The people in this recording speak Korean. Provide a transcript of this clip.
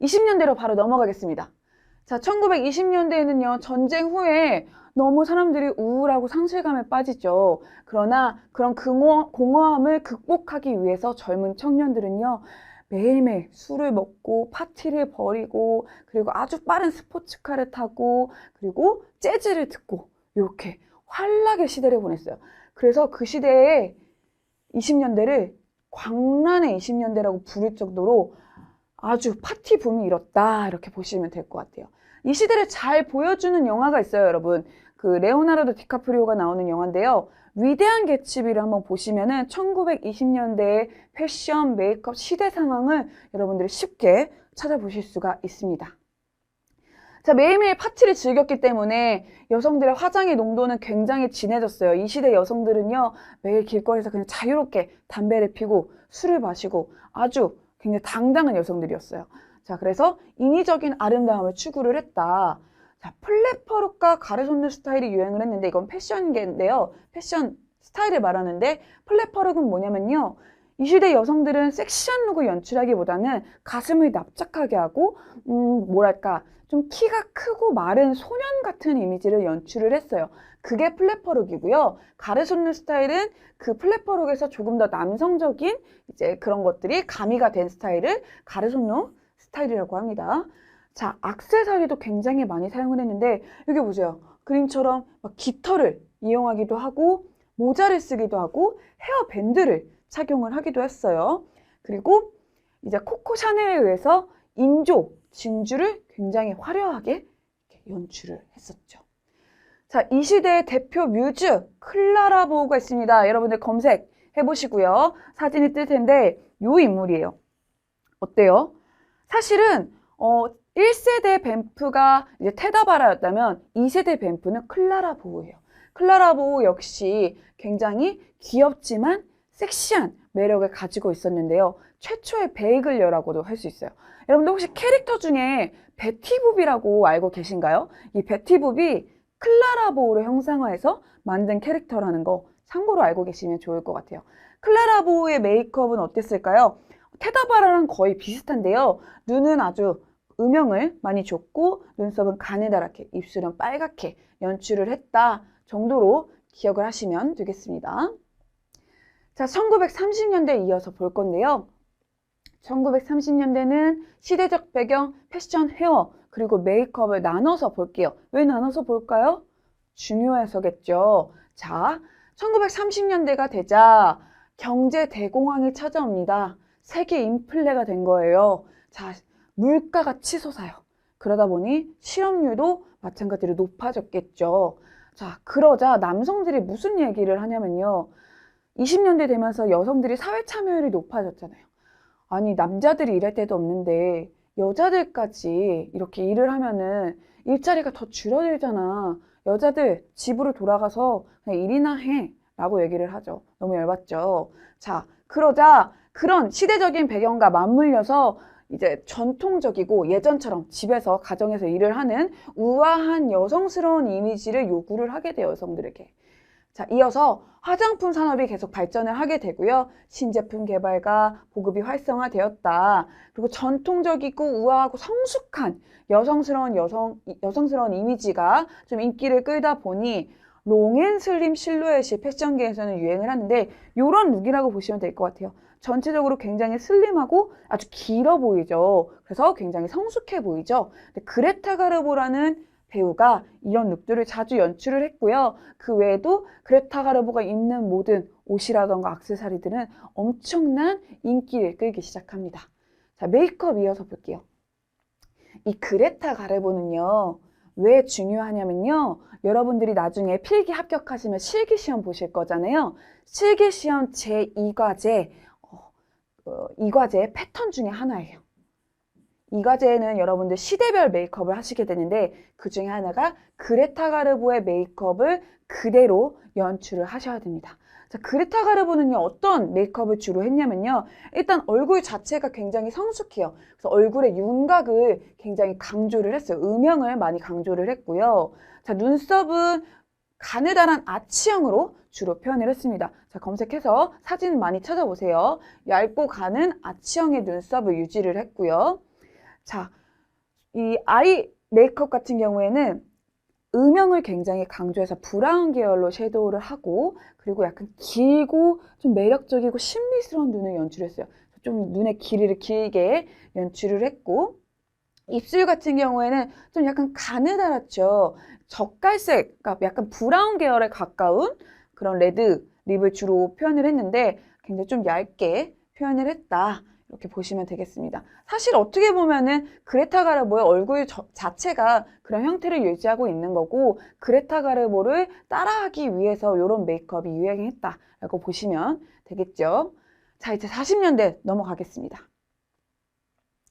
20년대로 바로 넘어가겠습니다. 자, 1920년대에는요, 전쟁 후에 너무 사람들이 우울하고 상실감에 빠지죠. 그러나 그런 공허, 공허함을 극복하기 위해서 젊은 청년들은요, 매일매일 술을 먹고 파티를 벌이고 그리고 아주 빠른 스포츠카를 타고 그리고 재즈를 듣고 이렇게 환락의 시대를 보냈어요. 그래서 그 시대에 20년대를 광란의 20년대라고 부를 정도로 아주 파티 붐이 일었다 이렇게 보시면 될 것 같아요. 이 시대를 잘 보여주는 영화가 있어요, 여러분. 그 레오나르도 디카프리오가 나오는 영화인데요. 위대한 개츠비를 한번 보시면은 1920년대의 패션, 메이크업 시대 상황을 여러분들이 쉽게 찾아보실 수가 있습니다. 자, 매일매일 파티를 즐겼기 때문에 여성들의 화장의 농도는 굉장히 진해졌어요. 이 시대 여성들은요, 매일 길거리에서 그냥 자유롭게 담배를 피고 술을 마시고 아주 굉장히 당당한 여성들이었어요. 자, 그래서 인위적인 아름다움을 추구를 했다. 자, 플랫퍼룩과 가르손느 스타일이 유행을 했는데 이건 패션계인데요. 패션 스타일을 말하는데 플랫퍼룩은 뭐냐면요. 이 시대 여성들은 섹시한 룩을 연출하기보다는 가슴을 납작하게 하고 음, 뭐랄까 좀 키가 크고 마른 소년 같은 이미지를 연출을 했어요. 그게 플랫퍼룩이고요. 가르손느 스타일은 그 플랫퍼룩에서 조금 더 남성적인 이제 그런 것들이 가미가 된 스타일을 가르손느 스타일이라고 합니다. 자, 악세사리도 굉장히 많이 사용을 했는데 여기 보세요. 그림처럼 막 깃털을 이용하기도 하고 모자를 쓰기도 하고 헤어밴드를 착용을 하기도 했어요. 그리고 이제 코코 샤넬에 의해서 인조, 진주를 굉장히 화려하게 연출을 했었죠. 자, 이 시대의 대표 뮤즈 클라라 보우가 있습니다. 여러분들 검색해 보시고요. 사진이 뜰 텐데 요 인물이에요. 어때요? 사실은 어 1세대 뱀프가 이제 테다바라였다면 2세대 뱀프는 클라라 보우예요. 클라라 보우 역시 굉장히 귀엽지만 섹시한 매력을 가지고 있었는데요. 최초의 베이글녀라고도 할 수 있어요. 여러분들 혹시 캐릭터 중에 베티붐이라고 알고 계신가요? 이 베티붐이 클라라 보우를 형상화해서 만든 캐릭터라는 거 참고로 알고 계시면 좋을 것 같아요. 클라라 보우의 메이크업은 어땠을까요? 테다바라랑 거의 비슷한데요. 눈은 아주 음영을 많이 줬고 눈썹은 가느다랗게 입술은 빨갛게 연출을 했다 정도로 기억을 하시면 되겠습니다. 자, 1930년대 이어서 볼 건데요. 1930년대는 시대적 배경, 패션, 헤어, 그리고 메이크업을 나눠서 볼게요. 왜 나눠서 볼까요? 중요해서겠죠. 자, 1930년대가 되자 경제 대공황이 찾아옵니다. 세계 인플레가 된 거예요. 자, 물가가 치솟아요. 그러다 보니 실업률도 마찬가지로 높아졌겠죠. 자, 그러자 남성들이 무슨 얘기를 하냐면요. 20년대 되면서 여성들이 사회 참여율이 높아졌잖아요. 아니, 남자들이 일할 때도 없는데 여자들까지 이렇게 일을 하면은 일자리가 더 줄어들잖아. 여자들 집으로 돌아가서 그냥 일이나 해. 라고 얘기를 하죠. 너무 열받죠. 자, 그러자 그런 시대적인 배경과 맞물려서 이제 전통적이고 예전처럼 집에서 가정에서 일을 하는 우아한 여성스러운 이미지를 요구를 하게 돼요, 여성들에게. 자, 이어서 화장품 산업이 계속 발전을 하게 되고요. 신제품 개발과 보급이 활성화되었다. 그리고 전통적이고 우아하고 성숙한 여성스러운 여성, 여성스러운 이미지가 좀 인기를 끌다 보니 롱앤슬림 실루엣이 패션계에서는 유행을 하는데 이런 룩이라고 보시면 될 것 같아요. 전체적으로 굉장히 슬림하고 아주 길어 보이죠. 그래서 굉장히 성숙해 보이죠. 근데 그레타 가르보라는 배우가 이런 룩들을 자주 연출을 했고요. 그 외에도 그레타 가르보가 입는 모든 옷이라던가 악세사리들은 엄청난 인기를 끌기 시작합니다. 자, 메이크업 이어서 볼게요. 이 그레타 가르보는요. 왜 중요하냐면요. 여러분들이 나중에 필기 합격하시면 실기시험 보실 거잖아요. 실기시험 제2과제, 어, 어, 이 과제 패턴 중에 하나예요. 이 과제에는 여러분들 시대별 메이크업을 하시게 되는데 그 중에 하나가 그레타 가르보의 메이크업을 그대로 연출을 하셔야 됩니다. 자, 그레타 가르보는요, 어떤 메이크업을 주로 했냐면요. 일단 얼굴 자체가 굉장히 성숙해요. 그래서 얼굴의 윤곽을 굉장히 강조를 했어요. 음영을 많이 강조를 했고요. 자, 눈썹은 가느다란 아치형으로 주로 표현을 했습니다. 자, 검색해서 사진 많이 찾아보세요. 얇고 가는 아치형의 눈썹을 유지를 했고요. 자, 이 아이 메이크업 같은 경우에는 음영을 굉장히 강조해서 브라운 계열로 섀도우를 하고 그리고 약간 길고 좀 매력적이고 신비스러운 눈을 연출했어요. 좀 눈의 길이를 길게 연출을 했고 입술 같은 경우에는 좀 약간 가느다랗죠. 젓갈색, 그러니까 약간 브라운 계열에 가까운 그런 레드 립을 주로 표현을 했는데 굉장히 좀 얇게 표현을 했다. 이렇게 보시면 되겠습니다. 사실 어떻게 보면은 그레타 가르보의 얼굴 저- 자체가 그런 형태를 유지하고 있는 거고 그레타 가르보를 따라하기 위해서 이런 메이크업이 유행했다라고 보시면 되겠죠. 자, 이제 40년대 넘어가겠습니다.